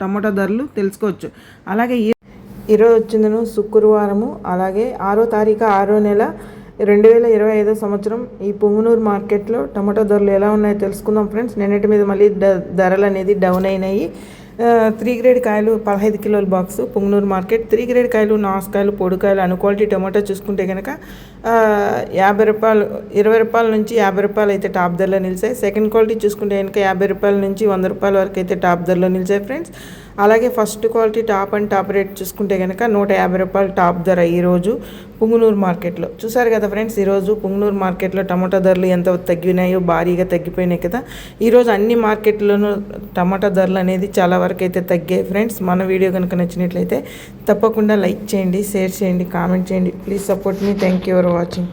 టమాటా ధరలు తెలుసుకోవచ్చు. అలాగే ఈరోజు వచ్చిందను శుక్రవారము అలాగే ఆరో తారీఖు ఆరో నెల రెండు వేల ఇరవై ఐదో సంవత్సరం ఈ పొంగునూరు మార్కెట్లో టమాటో ధరలు ఎలా ఉన్నాయో తెలుసుకుందాం ఫ్రెండ్స్. నిన్నటి మీద మళ్ళీ ధరలు అనేది డౌన్ అయినాయి. త్రీ గ్రేడ్ కాయలు పదహైదు కిలోల box Punganur market. Three grade కాయలు నాసుకాయలు పొడికాయలు అను క్వాలిటీ టమాటో చూసుకుంటే కనుక యాభై రూపాయలు ఇరవై రూపాయల నుంచి యాభై రూపాయలు అయితే టాప్ ధరలో నిలిచాయి. సెకండ్ క్వాలిటీ చూసుకుంటే కనుక యాభై రూపాయల నుంచి వంద రూపాయల వరకు అయితే టాప్ ధరలో నిలిచాయి ఫ్రెండ్స్ అలాగే first quality top and top rate చూసుకుంటే కనుక నూట యాభై రూపాయలు టాప్ ధర ఈరోజు. పుంగునూరు మార్కెట్లో. చూసారు కదా ఫ్రెండ్స్ ఈరోజు పుంగునూరు మార్కెట్లో టమాటా ధరలు ఎంత తగ్గినాయో భారీగా తగ్గిపోయినాయి కదా. ఈరోజు అన్ని మార్కెట్లోనూ టమాటా ధరలు అనేది చాలా వరకు అయితే తగ్గాయి ఫ్రెండ్స్. మన వీడియో కనుక నచ్చినట్లయితే తప్పకుండా లైక్ చేయండి షేర్ చేయండి కామెంట్ చేయండి. Please support me. Thank you for watching.